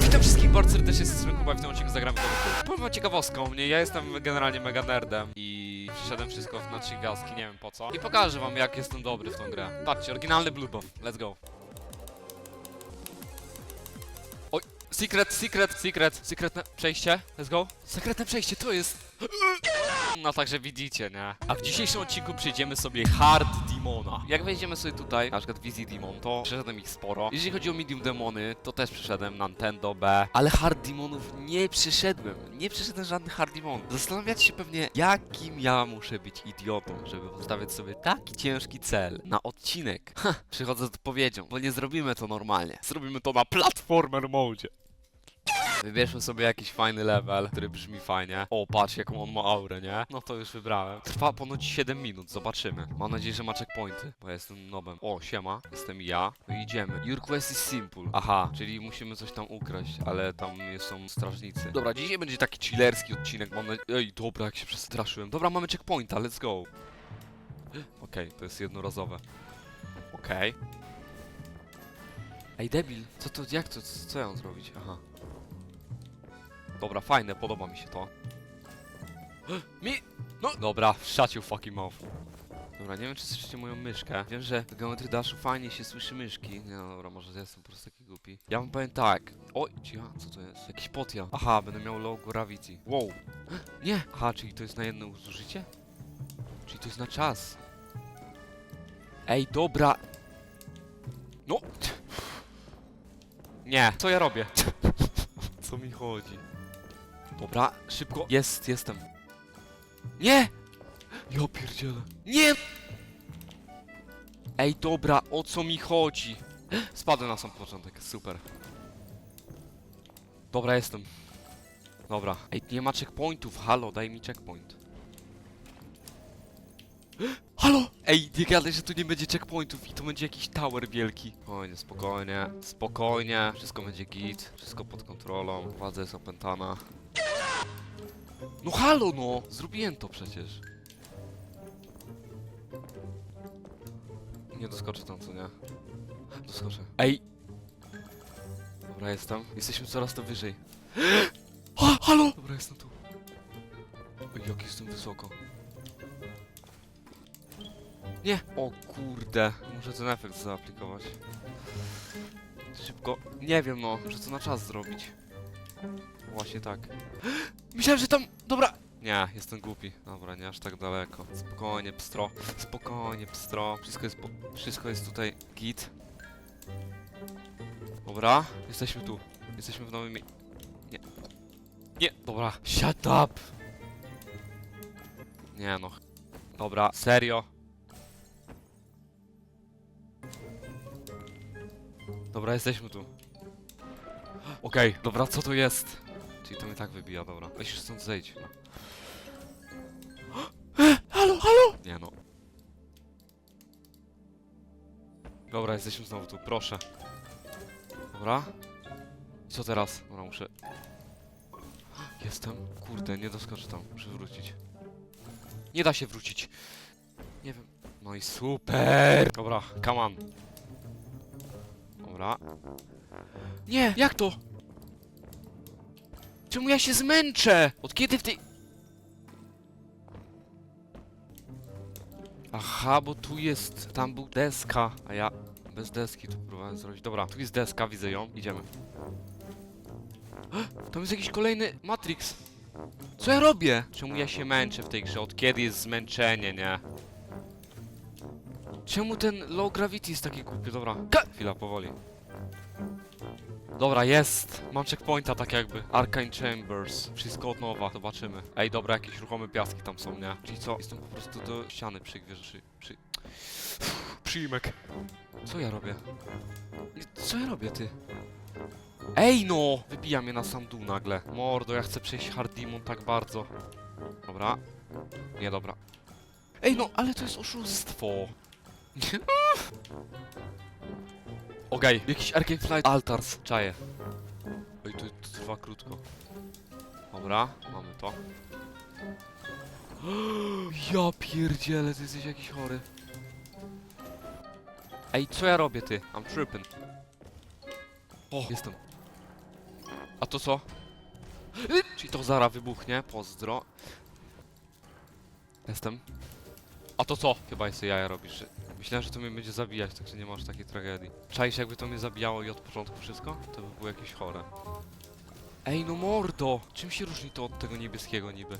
Witam wszystkich bardzo serdecznie, jestem Kuba i w tym odcinku zagramy do Powiem ciekawostką mnie, ja jestem generalnie mega nerdem i przyszedłem wszystko na trzy gwiazdki, nie wiem po co. I pokażę wam jak jestem dobry w tą grę. Patrzcie, oryginalny Blue Buff, let's go. Oj, secret, secret, secret, secretne przejście, let's go. Sekretne przejście, to jest... No także widzicie, nie? A w dzisiejszym odcinku przejdziemy sobie Hard Demona. Jak wejdziemy sobie tutaj, na przykład Vizzy Demon, to przeszedłem ich sporo. Jeżeli chodzi o Medium Demony, to też przeszedłem Nintendo B. Ale Hard Demonów nie przeszedłem. Nie przeszedłem żadnych Hard Demonów. Zastanawiacie się pewnie, jakim ja muszę być idiotą, żeby postawić sobie taki ciężki cel na odcinek. Ha, przychodzę z odpowiedzią, bo nie zrobimy to normalnie. Zrobimy to na platformer mode. Wybierzmy sobie jakiś fajny level, który brzmi fajnie. O, patrz jaką on ma aurę, nie? No to już wybrałem. Trwa ponoć 7 minut, zobaczymy. Mam nadzieję, że ma checkpointy, bo ja jestem nobem. O, siema, jestem ja. No idziemy. Your quest is simple. Aha, czyli musimy coś tam ukraść, ale tam są strażnicy. Dobra, dzisiaj będzie taki chillerski odcinek, mam nadzieję... Ej, dobra, jak się przestraszyłem. Dobra, mamy checkpointa, let's go. Okej, to jest jednorazowe. Okej. Ej, debil, co to, jak to, co ja mam zrobić? Aha. Dobra, fajne, podoba mi się to. Mi... No! Dobra, shut your fucking mouth. Dobra, nie wiem czy słyszycie moją myszkę. Wiem, że w Geometry Dashu fajnie się słyszy myszki. Nie no, dobra, może ja jestem po prostu taki głupi. Ja wam powiem tak. Oj, cicha, co to jest? Jakiś potia. Aha, będę miał low gravity. Wow. Nie! Aha, czyli to jest na jedno zużycie? Czyli to jest na czas. Ej, dobra. No! Nie, co ja robię? Co mi chodzi? Dobra, szybko. Jest, jestem. Nie! Ja pierdzielę. Nie! Ej, dobra, o co mi chodzi? Spadłem na sam początek, super. Dobra, jestem. Dobra. Ej, nie ma checkpointów, halo, daj mi checkpoint. Halo! Ej, nie gadaj, że tu nie będzie checkpointów i to będzie jakiś tower wielki. Spokojnie, spokojnie, spokojnie. Wszystko będzie git, wszystko pod kontrolą. Władza jest opętana. No halo no! Zrobiłem to przecież. Nie doskoczę tam, co nie? Doskoczę. Ej! Dobra, jestem. Jesteśmy coraz to wyżej. Ha, halo! Dobra, jestem tu. Oj, jak jestem wysoko. Nie! O kurde. Muszę ten efekt zaaplikować. Szybko. Nie wiem no, muszę to na czas zrobić. Właśnie tak. Myślałem, że tam... Dobra! Nie, jestem głupi. Dobra, nie aż tak daleko. Spokojnie, pstro. Spokojnie, pstro. Wszystko jest, po... Wszystko jest tutaj git. Dobra, jesteśmy tu. Jesteśmy w nowym. Nie. Nie, dobra. Shut up! Nie no. Dobra, serio. Dobra, jesteśmy tu. Okej, dobra, co to jest? Czyli to mnie tak wybija, dobra. Weź już stąd zejdź. No. Halo, halo! Nie no. Dobra, jesteśmy znowu tu, proszę. Dobra. Co teraz? Dobra, muszę... Jestem. Kurde, nie doskoczę tam. Muszę wrócić. Nie da się wrócić. Nie wiem. No i super! Dobra, come on. Dobra. Nie, jak to? Czemu ja się zmęczę? Od kiedy w tej... Aha, bo tu jest... Tam był deska, a ja bez deski tu próbowałem zrobić. Dobra, tu jest deska, widzę ją. Idziemy. Tam jest jakiś kolejny Matrix. Co ja robię? Czemu ja się męczę w tej grze? Od kiedy jest zmęczenie, nie? Czemu ten low gravity jest taki głupi? Dobra, chwila, powoli. Dobra, jest! Mam checkpointa tak jakby. Arcane Chambers. Wszystko od nowa. Zobaczymy. Ej, dobra, jakieś ruchome piaski tam są, nie? Czyli co? Jestem po prostu do ściany przygwierzę. Przy... przy... Przyjmek. Co ja robię? Co ja robię, ty? Ej no! Wybija mnie na sam dół nagle. Mordo, ja chcę przejść Hard Demon tak bardzo. Dobra. Nie, dobra. Ej no, ale to jest oszustwo. Okej, jakiś Arcane Flight Altars, czaję. Oj, to, to trwa krótko. Dobra, mamy to. Ja pierdzielę, ty jesteś jakiś chory. Ej, co ja robię, ty? I'm tripping. O, jestem. A to co? Czyli to zara wybuchnie, pozdro. Jestem. A to co? Chyba jeszcze jaja robisz. Myślałem, że to mnie będzie zabijać, także nie masz takiej tragedii. Czaisz jakby to mnie zabijało i od początku wszystko? To by było jakieś chore. Ej no mordo! Czym się różni to od tego niebieskiego niby?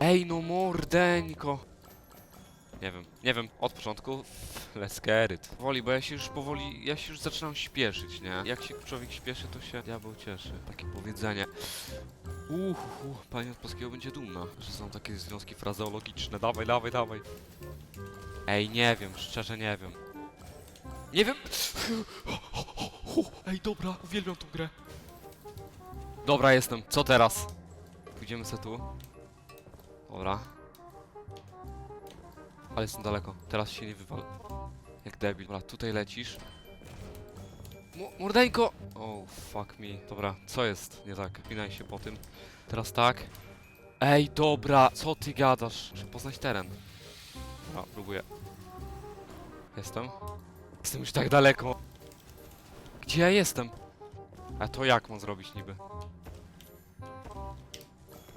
Ej no mordeńko! Nie wiem, nie wiem, od początku let's get it. Powoli, bo ja się już powoli, ja się już zaczynam śpieszyć, nie? Jak się człowiek śpieszy, to się diabeł cieszy. Takie powiedzenie. Uhu, pani od polskiego będzie dumna, że są takie związki frazeologiczne. Dawaj, dawaj, dawaj. Ej, nie wiem, szczerze nie wiem. Nie wiem. Ej, dobra, uwielbiam tą grę. Dobra, jestem. Co teraz? Pójdziemy se tu. Dobra. Ale jestem daleko. Teraz się nie wywal. Jak debil. Dobra, tutaj lecisz. Mo mordeńko! Oh, fuck me. Dobra, co jest nie tak? Pinaj się po tym. Teraz tak. Ej, dobra, co ty gadasz? Muszę poznać teren. A, próbuję. Jestem. Jestem już tak daleko. Gdzie ja jestem? A to jak mam zrobić niby?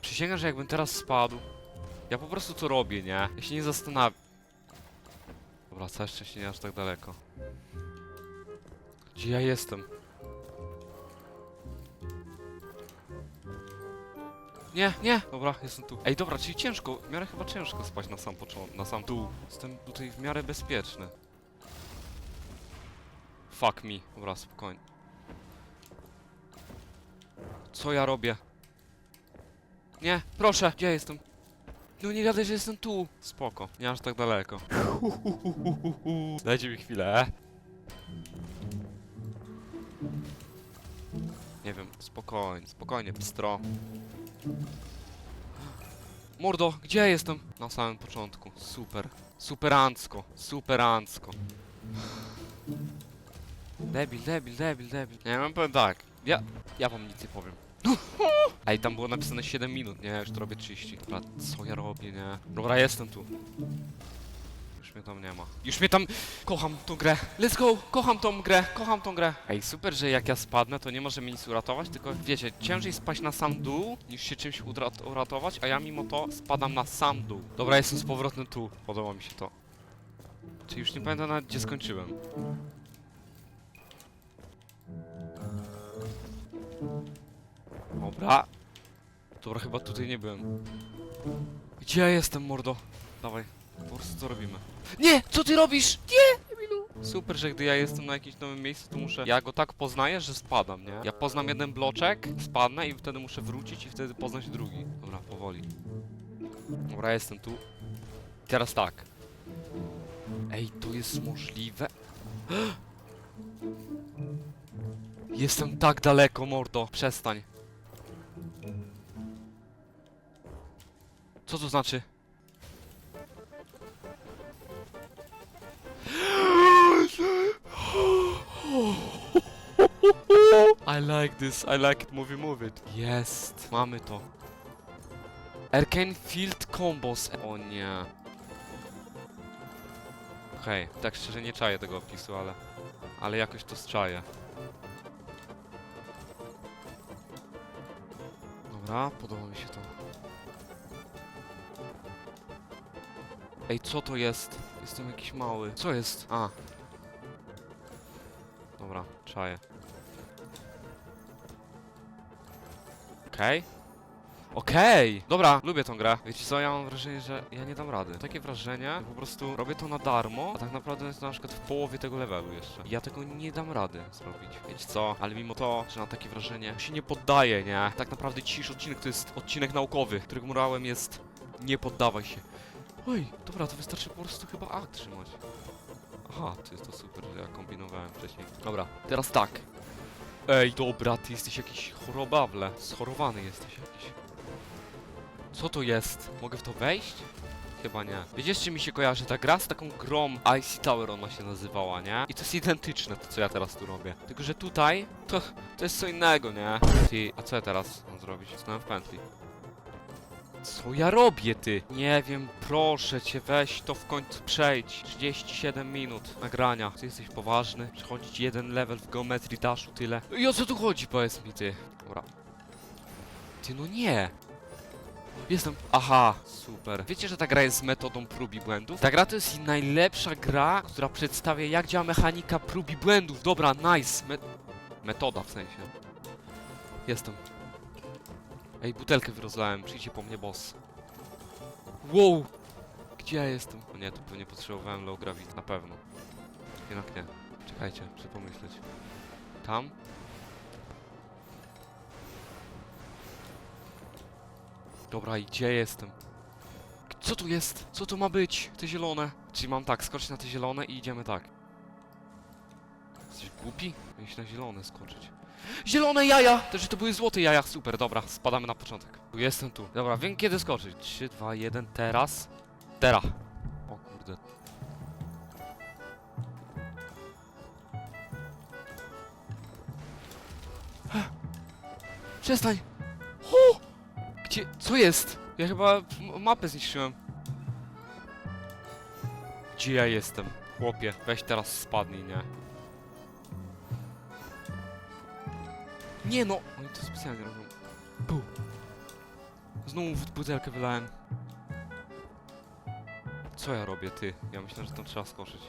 Przysięgam, że jakbym teraz spadł. Ja po prostu to robię, nie? Ja się nie zastanawiam. Dobra, całe szczęście nie aż tak daleko. Gdzie ja jestem? Nie, nie! Dobra, jestem tu. Ej, dobra, czyli ciężko, w miarę chyba ciężko spać na sam początek, na sam dół. Jestem tutaj w miarę bezpieczny. Fuck me. Dobra, spokojnie. Co ja robię? Nie, proszę, gdzie jestem? No nie gadaj, że jestem tu. Spoko, nie aż tak daleko. Dajcie mi chwilę. Nie wiem, spokojnie, spokojnie, pstro. Mordo, gdzie jestem? Na samym początku. Super. Superancko, superancko. Debil, debil, debil, debil. Nie, mam powiem tak. Ja, ja wam nic nie powiem. Ej, tam było napisane 7 minut, nie? Już to robię 30. Dobra, co ja robię, nie? Dobra, jestem tu. Już mnie tam nie ma. Już mnie tam... Kocham tą grę. Let's go! Kocham tą grę, kocham tą grę. Ej, super, że jak ja spadnę, to nie może mnie nic uratować, tylko wiecie, ciężej spaść na sam dół, niż się czymś uratować, a ja mimo to spadam na sam dół. Dobra, jestem z powrotem tu. Podoba mi się to. Czyli już nie pamiętam nawet, gdzie skończyłem. Dobra. Dobra, chyba tutaj nie byłem. Gdzie ja jestem, mordo? Dawaj, po prostu co robimy? Nie! Co ty robisz? Nie! Emilu! Super, że gdy ja jestem na jakimś nowym miejscu, to muszę... Ja go tak poznaję, że spadam, nie? Ja poznam jeden bloczek, spadnę i wtedy muszę wrócić i wtedy poznać drugi. Dobra, powoli. Dobra, jestem tu. Teraz tak. Ej, to jest możliwe? Jestem tak daleko, mordo. Przestań. Co to znaczy? I like this, I like it, movie, move it. Jest, mamy to. Arcane Field Combos. O nie. Okej, tak szczerze nie czaję tego opisu, ale... Ale jakoś to zczaję. Dobra, podoba mi się to. Ej, co to jest? Jestem jakiś mały. Co jest? A. Dobra, czaję. Okej. Okej! Dobra, lubię tą grę. Wiecie co, ja mam wrażenie, że ja nie dam rady. Takie wrażenie, że po prostu robię to na darmo, a tak naprawdę jest na przykład w połowie tego levelu jeszcze. Ja tego nie dam rady zrobić. Wiecie co, ale mimo to, że na takie wrażenie się nie poddaję, nie? Tak naprawdę dzisiejszy odcinek to jest odcinek naukowy, którego morałem jest nie poddawaj się. Oj, dobra, to wystarczy po prostu chyba A trzymać. Aha, to jest to super, że ja kombinowałem wcześniej. Dobra, teraz tak. Ej, dobra, ty jesteś jakiś chorobawle. Schorowany jesteś jakiś. Co to jest? Mogę w to wejść? Chyba nie. Wiecie, z czym mi się kojarzy ta gra? Z taką grą Icy Tower ona się nazywała, nie? I to jest identyczne to, co ja teraz tu robię. Tylko, że tutaj to, to jest co innego, nie? Ty, a co ja teraz mam zrobić? Stanąłem w pętli. Co ja robię, ty? Nie wiem, proszę cię, weź to w końcu przejdź. 37 minut nagrania. Ty jesteś poważny? Przechodzić jeden level w geometrii daszu, tyle. I o co tu chodzi, powiedz mi, ty? Dobra. Ty, no nie. Jestem. Aha, super. Wiecie, że ta gra jest metodą prób i błędów? Ta gra to jest najlepsza gra, która przedstawia, jak działa mechanika prób i błędów. Dobra, nice. Me metoda w sensie. Jestem. Ej, butelkę wyrozlałem, przyjdzie po mnie boss. Wow! Gdzie ja jestem? O nie, to pewnie potrzebowałem low gravity, na pewno. Jednak nie. Czekajcie, muszę pomyśleć. Tam? Dobra, i gdzie jestem? Co tu jest? Co to ma być? Te zielone. Czyli mam tak, skoczyć na te zielone i idziemy tak. Jesteś głupi? Miałeś na zielone skoczyć. Zielone jaja! To, że to były złote jaja. Super, dobra, spadamy na początek. Jestem tu. Dobra, wiem kiedy skoczyć. 3, 2, 1, teraz. Teraz. O kurde. Przestań! O! Gdzie? Co jest? Ja chyba mapę zniszczyłem. Gdzie ja jestem? Chłopie, weź teraz spadnij, nie? Nie no! Oni to specjalnie robią. Pu. Znowu w butelkę wylałem. Co ja robię, ty? Ja myślę, że tam trzeba skoczyć.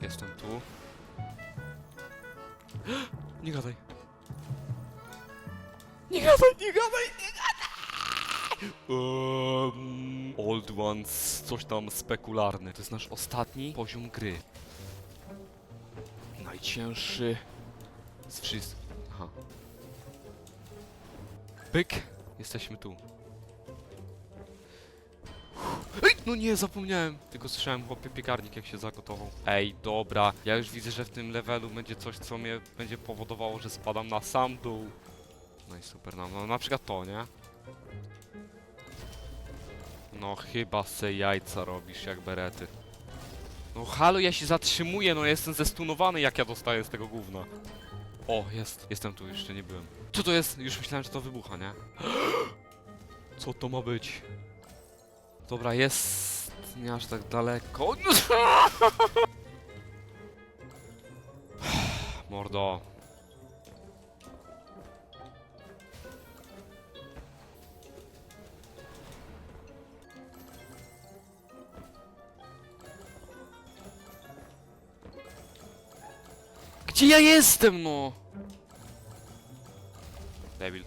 Jestem tu. Nie gadaj. Nie gadaj, nie gadaj, nie gadaj! Um, old Ones, coś tam spekularny. To jest nasz ostatni poziom gry. Najcięższy z wszystkich. Aha. Pyk! Jesteśmy tu. Ej, no nie, zapomniałem. Tylko słyszałem chłopie piekarnik jak się zagotował. Ej, dobra. Ja już widzę, że w tym levelu będzie coś, co mnie będzie powodowało, że spadam na sam dół. No i super, no, no na przykład to, nie? No chyba se jajca robisz jak berety. No halo, ja się zatrzymuję, no jestem zestunowany jak ja dostaję z tego gówna. O, jest. Jestem tu, jeszcze nie byłem. Co to jest? Już myślałem, że to wybucha, nie? Co to ma być? Dobra, jest... Nie aż tak daleko. Mordo. Gdzie ja jestem, no? Debil.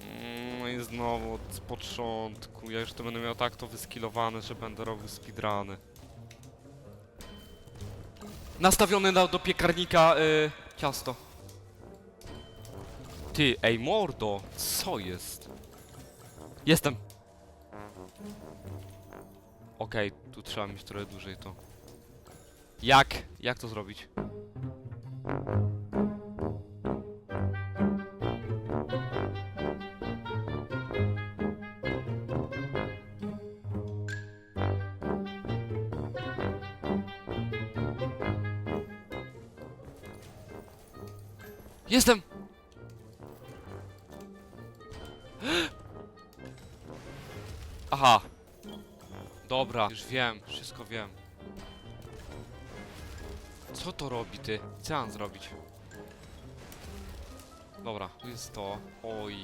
Mm, No i znowu od początku. Ja już to będę miał tak to wyskilowane, że będę robił speedruny. Nastawiony na, do piekarnika y, ciasto. Ty, ej mordo, co jest? Jestem. Okej, tu trzeba mieć trochę dłużej to. Jak? Jak to zrobić? Jestem! Aha. Dobra, już wiem, wszystko wiem. Co to robi ty? Co mam zrobić? Dobra, tu jest to. Oj.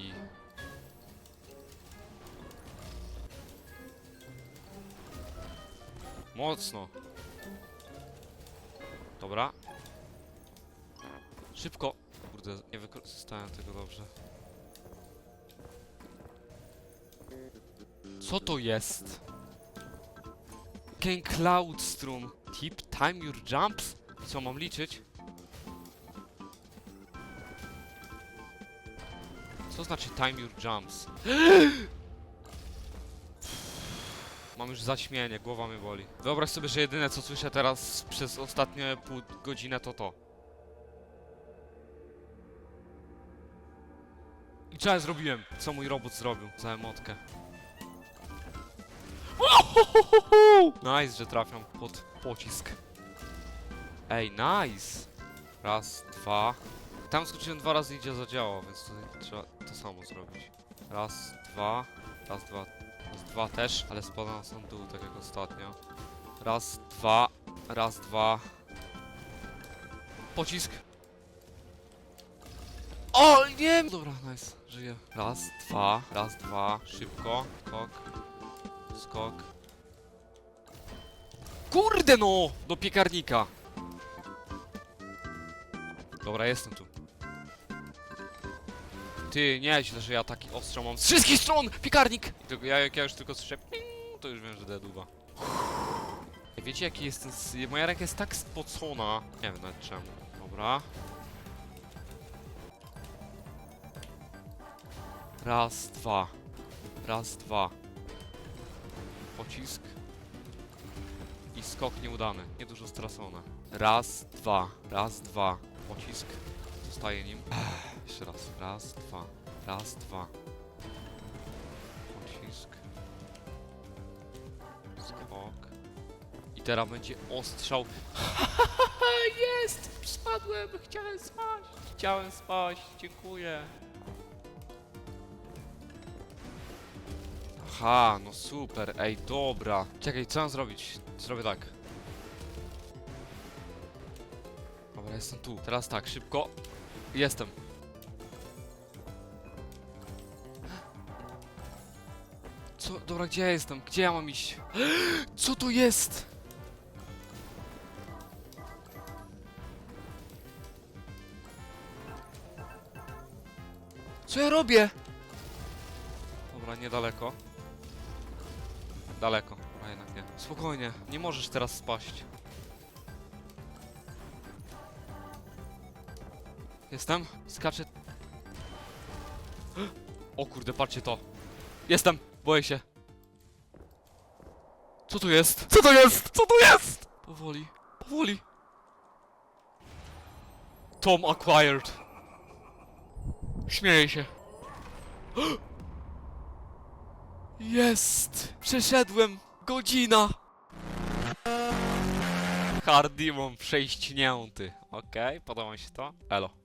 Mocno. Dobra. Szybko. Kurde, nie wykorzystałem tego dobrze. Co to jest? King Cloudstrom. Tip time your jumps? Co, mam liczyć? Co znaczy time your jumps? Mam już zaćmienie, głowa mnie boli. Wyobraź sobie, że jedyne co słyszę teraz przez ostatnie pół godzinę to to. I co ja zrobiłem? Co mój robot zrobił za emotkę? Nice, że trafiam pod pocisk. Ej, nice! Raz, dwa, tam skoczyłem dwa razy i nie zadziałało, więc tutaj trzeba to samo zrobić. Raz, dwa, raz, dwa, raz, dwa też, ale spada na sam dół, tak jak ostatnio. Raz, dwa, raz, dwa. Pocisk. O, nie! Dobra, nice, żyję. Raz, dwa, raz, dwa, szybko, skok, skok. Kurde no! Do piekarnika. Dobra, jestem tu. Ty, nie źle, że ja taki ostrzał mam z wszystkich stron! Piekarnik! I tylko, ja, jak ja już tylko słyszę ping, to już wiem, że deduba. Wiecie jaki jest ten... Moja ręka jest tak spocona. Nie wiem nawet czemu. Dobra. Raz, dwa. Raz, dwa. Pocisk. I skok nieudany. Niedużo stracone. Raz, dwa. Raz, dwa. Pocisk. Zostaje nim. Jeszcze raz. Raz, dwa. Raz, dwa. Pocisk. Skok. I teraz będzie ostrzał. Jest! Spadłem! Chciałem spaść! Chciałem spaść! Dziękuję. Aha, no super, ej, dobra. Czekaj, co mam zrobić? Zrobię tak. Dobra, jestem tu. Teraz tak, szybko. Jestem. Co? Dobra, gdzie ja jestem? Gdzie ja mam iść? Co to jest? Co ja robię? Dobra, niedaleko. Daleko, a jednak nie. Spokojnie, nie możesz teraz spaść. Jestem? Skaczę. O kurde, patrzcie to. Jestem! Boję się. Co tu jest? Co to jest? Co tu jest? Powoli, powoli. Tom acquired. Śmieję się. Jest! Przeszedłem! Godzina! Hard Demon prześćnięty. Okej, podoba mi się to. Elo.